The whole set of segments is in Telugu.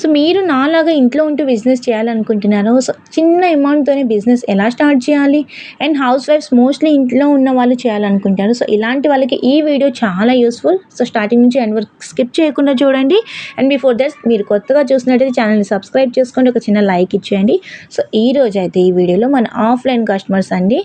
సో మీరు నాలాగా ఇంట్లో ఉంటూ బిజినెస్ చేయాలనుకుంటున్నారో సో చిన్న అమౌంట్తోనే బిజినెస్ ఎలా స్టార్ట్ చేయాలి? అండ్ హౌస్ వైఫ్స్ మోస్ట్లీ ఇంట్లో ఉన్న వాళ్ళు చేయాలనుకుంటారు సో ఇలాంటి వాళ్ళకి ఈ వీడియో చాలా యూస్ఫుల్ సో స్టార్టింగ్ నుంచి ఎండ్ వరకు స్కిప్ చేయకుండా చూడండి. అండ్ బిఫోర్ దట్ మీరు కొత్తగా చూసినట్టయితే ఛానల్ని సబ్స్క్రైబ్ చేసుకోండి. ఒక చిన్న లైక్ ఇచ్చేయండి. సో ఈ రోజు అయితే ఈ వీడియోలో మన ఆఫ్లైన్ కస్టమర్స్ అండి.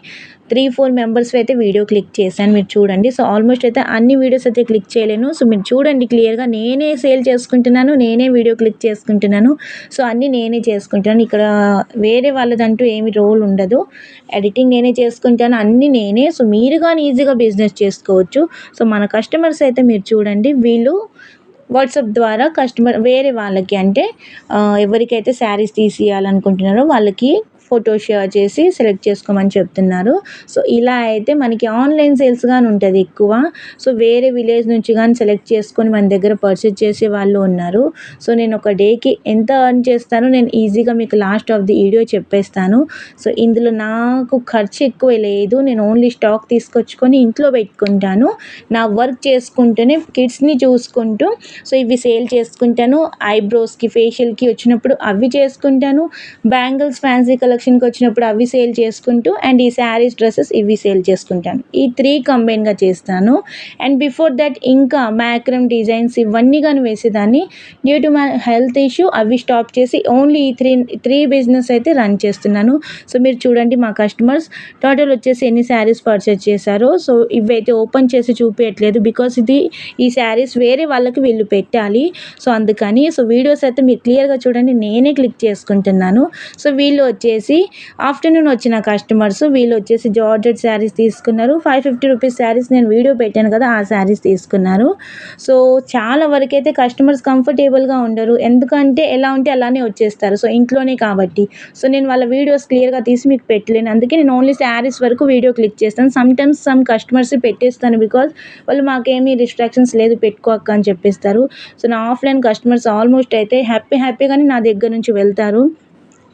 త్రీ ఫోర్ మెంబర్స్ అయితే వీడియో క్లిక్ చేశాను. మీరు చూడండి. సో ఆల్మోస్ట్ అయితే అన్ని వీడియోస్ అయితే క్లిక్ చేయలేను. సో మీరు చూడండి క్లియర్గా. నేనే సేల్ చేసుకుంటున్నాను. నేనే వీడియో క్లిక్ చేసుకుంటున్నాను. సో అన్నీ నేనే చేసుకుంటున్నాను. ఇక్కడ వేరే వాళ్ళదంటూ ఏమి రోల్ ఉండదు. ఎడిటింగ్ నేనే చేసుకుంటాను. అన్నీ నేనే. సో మీరు కానీ ఈజీగా బిజినెస్ చేసుకోవచ్చు. సో మన కస్టమర్స్ అయితే మీరు చూడండి. వీళ్ళు వాట్సాప్ ద్వారా కస్టమర్ వేరే వాళ్ళకి అంటే ఎవరికైతే శారీస్ తీసియాలనుకుంటున్నారో వాళ్ళకి ఫోటో షేర్ చేసి సెలెక్ట్ చేసుకోమని చెప్తున్నారు. సో ఇలా అయితే మనకి ఆన్లైన్ సేల్స్ కానీ ఉంటుంది ఎక్కువ. సో వేరే విలేజ్ నుంచి కానీ సెలెక్ట్ చేసుకొని మన దగ్గర పర్చేజ్ చేసే వాళ్ళు ఉన్నారు. సో నేను ఒక డేకి ఎంత ఎర్న్ చేస్తానో నేను ఈజీగా మీకు లాస్ట్ ఆఫ్ ది వీడియో చెప్పేస్తాను. సో ఇందులో నాకు ఖర్చు ఎక్కువ లేదు. నేను ఓన్లీ స్టాక్ తీసుకొచ్చుకొని ఇంట్లో పెట్టుకుంటాను. నా వర్క్ చేసుకుంటూనే కిడ్స్ని చూసుకుంటూ సో ఇవి సేల్ చేసుకుంటాను. ఐబ్రోస్కి ఫేషియల్కి వచ్చినప్పుడు అవి చేసుకుంటాను. బ్యాంగిల్స్ ఫ్యాన్సీ కలర్ కలెక్షన్కి వచ్చినప్పుడు అవి సేల్ చేసుకుంటూ అండ్ ఈ శారీస్ డ్రెస్సెస్ ఇవి సేల్ చేసుకుంటాను. ఈ త్రీ కంబైన్గా చేస్తాను. అండ్ బిఫోర్ దట్ ఇంకా మ్యాక్రమ్ డిజైన్స్ ఇవన్నీ కానీ వేసేదాన్ని. Due to my health issue అవి స్టాప్ చేసి ఓన్లీ ఈ త్రీ త్రీ బిజినెస్ అయితే రన్ చేస్తున్నాను. సో మీరు చూడండి మా కస్టమర్స్ టోటల్ వచ్చేసి ఎన్ని శారీస్ పర్చేస్ చేశారో. సో ఇవైతే ఓపెన్ చేసి చూపించట్లేదు బికాస్ ఇది ఈ శారీస్ వేరే వాళ్ళకి వీళ్ళు పెట్టాలి. సో అందుకని సో వీడియోస్ అయితే మీరు క్లియర్గా చూడండి నేనే క్లిక్ చేసుకుంటున్నాను. సో వీళ్ళు వచ్చేసి ఆఫ్టర్నూన్ వచ్చిన కస్టమర్స్ వీళ్ళు వచ్చేసి జార్జెట్ శారీస్ తీసుకున్నారు. ఫైవ్ ఫిఫ్టీ రూపీస్ శారీస్ నేను వీడియో పెట్టాను కదా ఆ శారీస్ తీసుకున్నారు. సో చాలా వరకైతే కస్టమర్స్ కంఫర్టబుల్గా ఉండరు. ఎందుకంటే ఎలా ఉంటే అలానే వచ్చేస్తారు. సో ఇంట్లోనే కాబట్టి. సో నేను వాళ్ళ వీడియోస్ క్లియర్గా తీసి మీకు పెట్టలేను. అందుకే నేను ఓన్లీ శారీస్ వరకు వీడియో క్లిక్ చేస్తాను. సమ్ టైమ్స్ సమ్ కస్టమర్స్ పెట్టేస్తాను బికాజ్ వాళ్ళు మాకేమీ రిస్ట్రాక్షన్స్ లేదు పెట్టుకోక అని చెప్పేస్తారు. సో నా ఆఫ్లైన్ కస్టమర్స్ ఆల్మోస్ట్ అయితే హ్యాపీ హ్యాపీగానే నా దగ్గర నుంచి వెళ్తారు.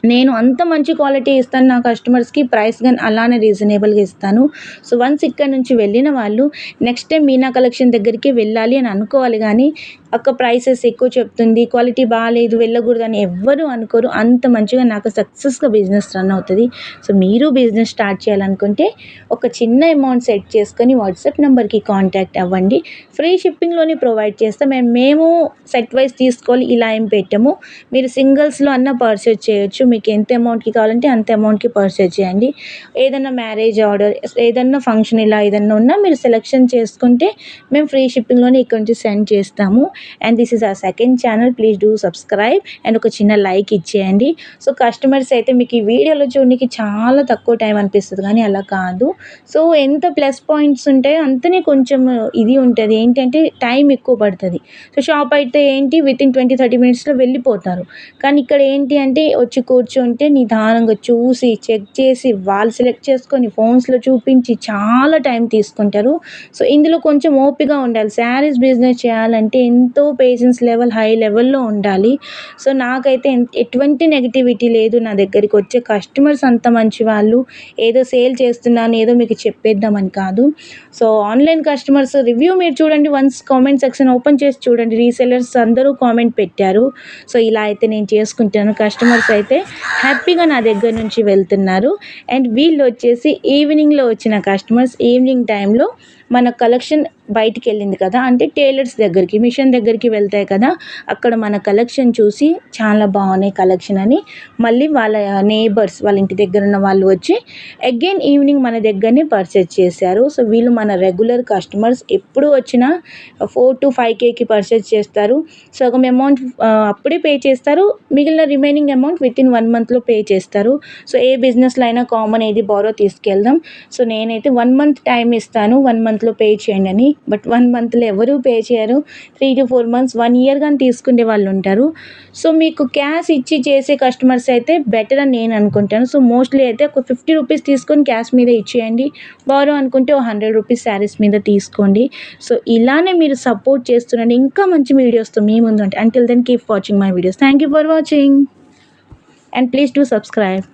నేను అంత మంచి క్వాలిటీ ఇస్తాను నా కస్టమర్స్కి ప్రైస్ కానీ అలానే రీజనబుల్గా ఇస్తాను. సో వన్స్ ఇక్కడ నుంచి వెళ్ళిన వాళ్ళు నెక్స్ట్ టైం మీనా కలెక్షన్ దగ్గరికి వెళ్ళాలి అని అనుకోవాలి కానీ అక్క ప్రైసెస్ ఎక్కువ చెప్తుంది క్వాలిటీ బాగాలేదు వెళ్ళకూడదు అని ఎవ్వరూ అనుకోరు. అంత మంచిగా నాకు సక్సెస్గా బిజినెస్ రన్ అవుతుంది. సో మీరు బిజినెస్ స్టార్ట్ చేయాలనుకుంటే ఒక చిన్న అమౌంట్ సెట్ చేసుకొని వాట్సాప్ నెంబర్కి కాంటాక్ట్ అవ్వండి. ఫ్రీ షిప్పింగ్లోనే ప్రొవైడ్ చేస్తాం. మేము మేము సెట్ వైజ్ తీసుకోవాలి ఇలా ఏం పెట్టము. మీరు సింగిల్స్లో అన్న పర్చేజ్ చేయొచ్చు. మీకు ఎంత అమౌంట్కి కావాలంటే అంత అమౌంట్కి పర్చేజ్ చేయండి. ఏదైనా మ్యారేజ్ ఆర్డర్ ఏదన్నా ఫంక్షన్ ఇలా ఏదన్నా ఉన్నా మీరు సెలెక్షన్ చేసుకుంటే మేము ఫ్రీ షిప్పింగ్లోనే ఇక్కడ నుంచి సెండ్ చేస్తాము. And this is a second channel please do subscribe and ఒక చిన్న లైక్ ఇచ్చేయండి. సో కస్టమర్స్ అయితే మీకు ఈ వీడియోలో చూడడానికి చాలా తక్కువ టైం అనిపిస్తుంది కానీ అలా కాదు. సో ఎంత ప్లస్ పాయింట్స్ ఉంటాయో అంతనే కొంచెం ఇది ఉంటుంది. ఏంటంటే టైం ఎక్కువ పడుతుంది. సో షాప్ అయితే ఏంటి? విత్ ఇన్ ట్వంటీ థర్టీ మినిట్స్లో వెళ్ళిపోతారు. కానీ ఇక్కడ ఏంటి అంటే వచ్చి కూర్చుంటే నిదానంగా చూసి చెక్ చేసి వాళ్ళు సెలెక్ట్ చేసుకొని ఫోన్స్లో చూపించి చాలా టైం తీసుకుంటారు. సో ఇందులో కొంచెం ఓపిగా ఉండాలి. శారీస్ బిజినెస్ చేయాలంటే ఎంత ఎంతో పేషెన్స్ లెవెల్ హై లెవెల్లో ఉండాలి. సో నాకైతే ఎటువంటి నెగిటివిటీ లేదు నా దగ్గరికి వచ్చే కస్టమర్స్ అంత మంచి వాళ్ళు. ఏదో సేల్ చేస్తున్నాను ఏదో మీకు చెప్పేద్దామని కాదు. సో ఆన్లైన్ కస్టమర్స్ రివ్యూ మీరు చూడండి. వన్స్ కామెంట్ సెక్షన్ ఓపెన్ చేసి చూడండి. రీసెలర్స్ అందరూ కామెంట్ పెట్టారు. సో ఇలా అయితే నేను చేసుకుంటాను. కస్టమర్స్ అయితే హ్యాపీగా నా దగ్గర నుంచి వెళ్తున్నారు. అండ్ వీళ్ళు వచ్చేసి ఈవినింగ్లో వచ్చిన కస్టమర్స్ ఈవినింగ్ టైంలో మన కలెక్షన్ బయటికి వెళ్ళింది కదా అంటే టైలర్స్ దగ్గరికి మిషన్ దగ్గరికి వెళ్తాయి కదా అక్కడ మన కలెక్షన్ చూసి చాలా బాగున్నాయి కలెక్షన్ అని. మళ్ళీ వాళ్ళ నేబర్స్ వాళ్ళ ఇంటి దగ్గర ఉన్న వాళ్ళు వచ్చి అగైన్ ఈవినింగ్ మన దగ్గరనే పర్చేజ్ చేశారు. సో వీళ్ళు మన రెగ్యులర్ కస్టమర్స్ ఎప్పుడు వచ్చినా ఫోర్ టు ఫైవ్ కేకి పర్చేజ్ చేస్తారు. సగం అమౌంట్ అప్పుడే పే చేస్తారు. మిగిలిన remaining amount within one మంత్లో పే చేస్తారు. సో ఏ బిజినెస్లో అయినా కామన్ ఏది బారో తీసుకెళ్దాం. సో నేనైతే వన్ మంత్ టైం ఇస్తాను. వన్ మంత్ మంత్లో పే చేయండి అని. బట్ వన్ మంత్లో ఎవరు పే చేయరు. Three to four months one year కానీ తీసుకునే వాళ్ళు ఉంటారు. సో మీకు క్యాష్ ఇచ్చి చేసే కస్టమర్స్ అయితే బెటర్ అని నేను అనుకుంటాను. సో మోస్ట్లీ అయితే ఒక ఫిఫ్టీ రూపీస్ తీసుకొని క్యాష్ మీద ఇచ్చేయండి. బారో అనుకుంటే ఒక హండ్రెడ్ రూపీస్ శారీస్ మీద తీసుకోండి. సో ఇలానే మీరు సపోర్ట్ చేస్తుండండి ఇంకా మంచి వీడియోస్తో మీ ముందు అంటే until then keep watching my videos thank you for watching and please do subscribe